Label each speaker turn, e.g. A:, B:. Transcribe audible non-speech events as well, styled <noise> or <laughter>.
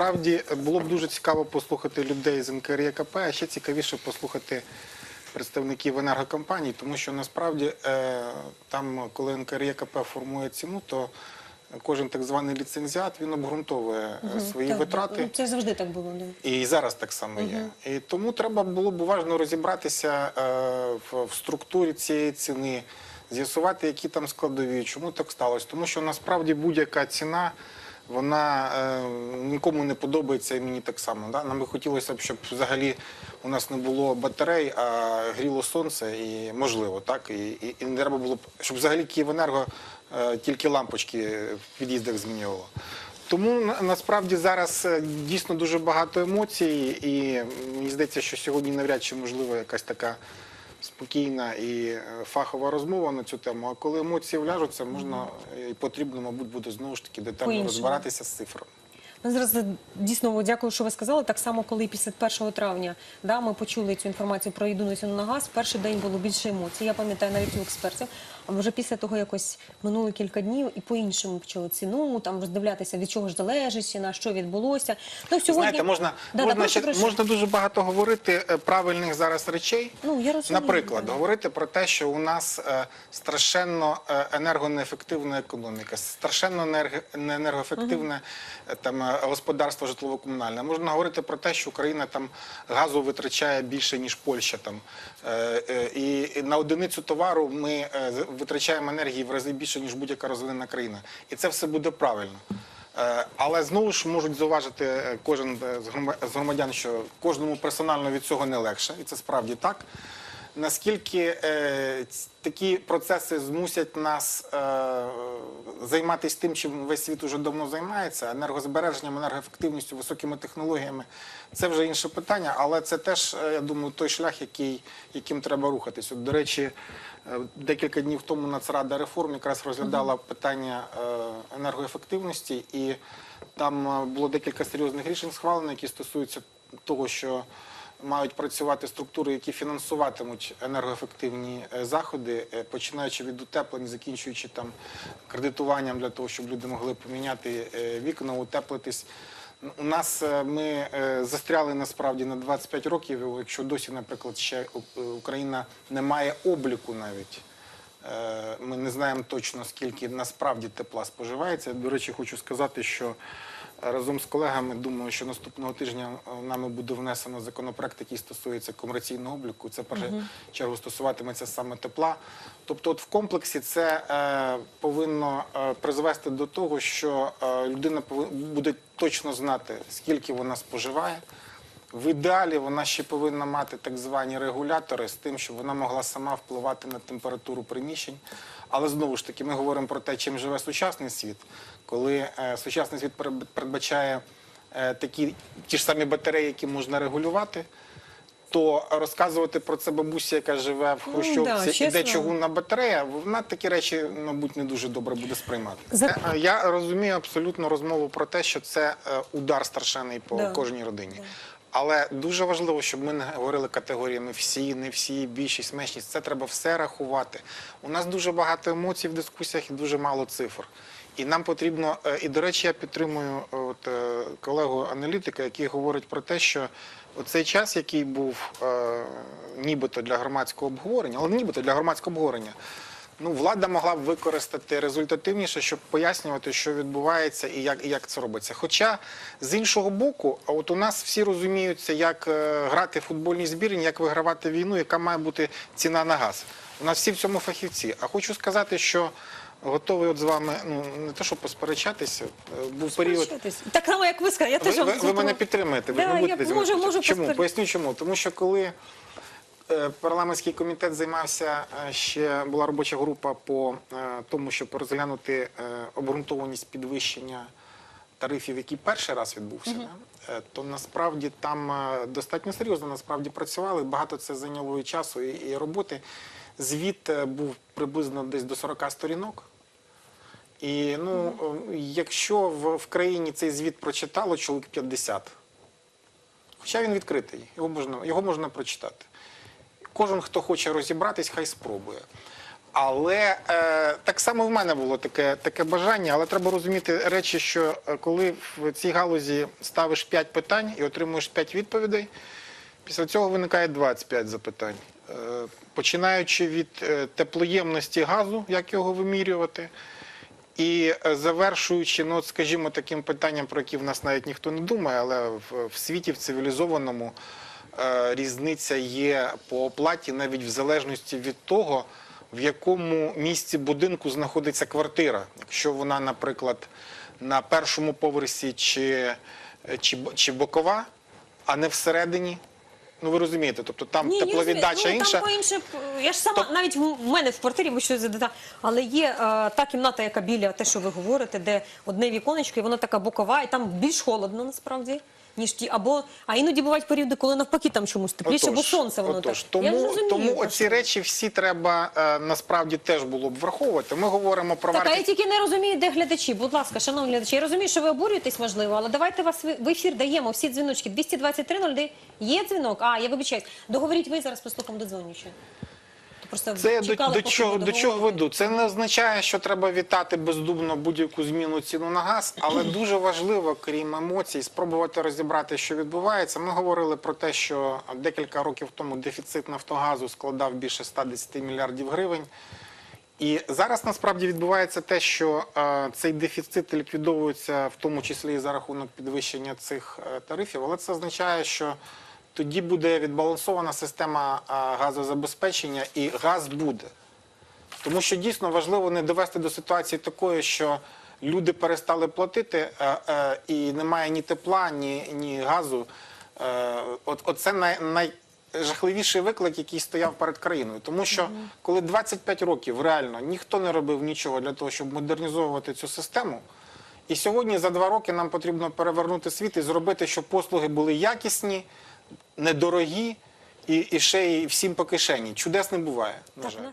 A: насправді було б дуже цікаво послухати людей з НКРЄКП, а ще цікавіше послухати представників енергокомпаній, тому що насправді е, там, коли НКРЄКП формує ціну, то кожен так званий ліцензіат він обґрунтовує е, свої
B: Так,
A: витрати.
B: Це завжди так було. Да.
A: І зараз так само є. І тому треба було б уважно розібратися е, в, в структурі цієї ціни, з'ясувати, які там складові, чому так сталося. Тому що насправді будь-яка ціна. Вона е, нікому не подобається і мені так само. Да? Нам би хотілося б, щоб взагалі у нас не було батарей, а гріло сонце, і можливо, так. І, і, і не треба було б, щоб взагалі Київенерго е, тільки лампочки в під'їздах змінювало. Тому на- насправді зараз е, дійсно дуже багато емоцій, і мені здається, що сьогодні навряд чи можлива якась така спокійна і е, фахова розмова на цю тему. А коли емоції вляжуться, можна е, і потрібно, мабуть, буде знову ж таки детально розбиратися з цифрами.
B: Ми зараз е, дійсно дякую, що ви сказали. Так само, коли після 1 травня да, ми почули цю інформацію про єдину ціну на газ, перший день було більше емоцій. Я пам'ятаю навіть у експертів. А вже після того якось минуло кілька днів і по-іншому почали ціну, там роздивлятися, від чого ж залежить ціна, що відбулося. Ну, сьогодні...
A: Знаєте, можна,
B: Да,
A: можна, ще, можна дуже багато говорити е, правильних зараз речей.
B: Ну, я розумію,
A: Наприклад, говорити про те, що у нас е, страшенно е, енергонеефективна економіка, страшенно енерго- не енергоефективне е, там господарство житлово-комунальне. Можна говорити про те, що Україна там газу витрачає більше ніж Польща. Там Е, е, і на одиницю товару ми е, витрачаємо енергії в рази більше ніж будь-яка розвинена країна, і це все буде правильно. Але знову ж можуть зауважити кожен з громадян, що кожному персонально від цього не легше, і це справді так. Наскільки е, такі процеси змусять нас е, займатися тим, чим весь світ уже давно займається, енергозбереженням, енергоефективністю, високими технологіями, це вже інше питання, але це теж, е, я думаю, той шлях, який, яким треба рухатись. От, до речі, е, декілька днів тому Нацрада реформ якраз розглядала питання е, енергоефективності, і там було декілька серйозних рішень схвалено, які стосуються того, що мають працювати структури, які фінансуватимуть енергоефективні е, заходи, е, починаючи від утеплень, закінчуючи там кредитуванням для того, щоб люди могли поміняти е, вікна, утеплитись. У нас ми застряли насправді на 25 років. Якщо досі, наприклад, ще Україна не має обліку навіть. Ми не знаємо точно, скільки насправді тепла споживається. До речі, хочу сказати, що разом з колегами думаю, що наступного тижня е, нами буде внесено законопроект, який стосується комерційного обліку. Це перше чергу стосуватиметься саме тепла. Тобто, от в комплексі це е, повинно е, призвести до того, що е, людина буде точно знати, скільки вона споживає. В ідеалі вона ще повинна мати так звані регулятори з тим, щоб вона могла сама впливати на температуру приміщень. Але знову ж таки, ми говоримо про те, чим живе сучасний світ, коли е, сучасний світ передбачає е, такі ті ж самі батареї, які можна регулювати. То розказувати про це бабусі, яка живе в
B: Ну,
A: Хрущовці,
B: да,
A: і де чугунна батарея, вона такі речі, мабуть, не дуже добре буде сприймати.
B: За-
A: Е, Я розумію абсолютно розмову про те, що це е, удар страшенний по
B: Да.
A: кожній родині. Але дуже важливо, щоб ми не говорили категоріями всі, не всі, більшість, меншість. Це треба все рахувати. У нас дуже багато емоцій в дискусіях і дуже мало цифр. І нам потрібно, е, і до речі, я підтримую е, от, е, колегу аналітика, який говорить про те, що цей час, який був е, нібито для громадського обговорення, але нібито для громадського обговорення. Ну, влада могла б використати результативніше, щоб пояснювати, що відбувається і як, і як це робиться. Хоча з іншого боку, а от у нас всі розуміються, як е, грати в футбольній збірні, як вигравати війну, яка має бути ціна на газ. У нас всі в цьому фахівці. А хочу сказати, що готовий от з вами ну не те, щоб посперечатися, е, був період.
B: Так само, як ви сказали. Я теж
A: Ви,
B: вам
A: ви, ви мене підтримуєте, ви ж
B: Да,
A: не
B: я
A: будете зі
B: можу- можу
A: Чому?
B: поспер-
A: Поясню чому. Тому що коли парламентський комітет займався, е, ще була робоча група по е, тому, щоб розглянути е, обґрунтованість підвищення тарифів, який перший раз відбувся, е, то насправді там е, достатньо серйозно насправді працювали. Багато це зайняло і часу, і, і роботи. Звіт е, був приблизно десь до 40 сторінок. І ну, е, якщо в, в країні цей звіт прочитало чоловік 50, хоча він відкритий, його можна, його можна прочитати. Кожен, хто хоче розібратись, хай спробує. Але е, так само в мене було таке, таке бажання, але треба розуміти речі, що е, коли в цій галузі ставиш 5 питань і отримуєш 5 відповідей, після цього виникає 25 запитань. Е, починаючи від е, теплоємності газу, як його вимірювати, і е, завершуючи, ну, скажімо, таким питанням, про які в нас навіть ніхто не думає, але в, в світі в цивілізованому різниця є по оплаті навіть в залежності від того, в якому місці будинку знаходиться квартира. Якщо вона, наприклад, на першому поверсі чи, чи, чи бокова, а не всередині. Ну ви розумієте, тобто там
B: Ні,
A: тепловіддача
B: ну,
A: інша.
B: Там по-інше, я ж сама,
A: Тоб-
B: навіть в мене в квартирі, ви щось задата, але є е, та кімната, яка біля те, що ви говорите, де одне віконечко, і вона така бокова, і там більш холодно насправді. Ніж ті, або а іноді бувають періоди, коли навпаки там чомусь тепліше, бо сонце воно
A: отож,
B: так. Я
A: Тому,
B: розумію,
A: тому
B: про
A: оці
B: що
A: речі всі треба е, насправді теж було б враховувати. Ми говоримо про
B: Так, а я
A: вартість.
B: тільки не розумію, де глядачі. Будь ласка, шановні глядачі, я розумію, що ви обурюєтесь, можливо, але давайте вас в в ефір даємо всі дзвіночки. 223 Є дзвінок? А, я вибачаюсь. Договоріть ви зараз послухам додзвонюючи. То Просто
A: Це до,
B: чекали,
A: до чого до чого веду? Це не означає, що треба вітати бездумно будь-яку зміну ціну на газ, але <clears throat> дуже важливо, крім емоцій, спробувати розібрати, що відбувається. Ми говорили про те, що декілька років тому дефіцит Нафтогазу складав більше 110 мільярдів гривень. І зараз насправді відбувається те, що е, цей дефіцит ліквідовується в тому числі і за рахунок підвищення цих е, тарифів, але це означає, що тоді буде відбалансована система газозабезпечення і газ буде. Тому що дійсно важливо не довести до ситуації такої, що люди перестали платити е, е, і немає ні тепла, ні, ні газу. Е, от, оце най, найжахливіший виклик, який стояв перед країною. Тому що коли 25 років реально ніхто не робив нічого для того, щоб модернізовувати цю систему. І сьогодні за два роки нам потрібно перевернути світ і зробити, щоб послуги були якісні, недорогі і, і ще й всім по кишені. Чудес не буває. На жаль.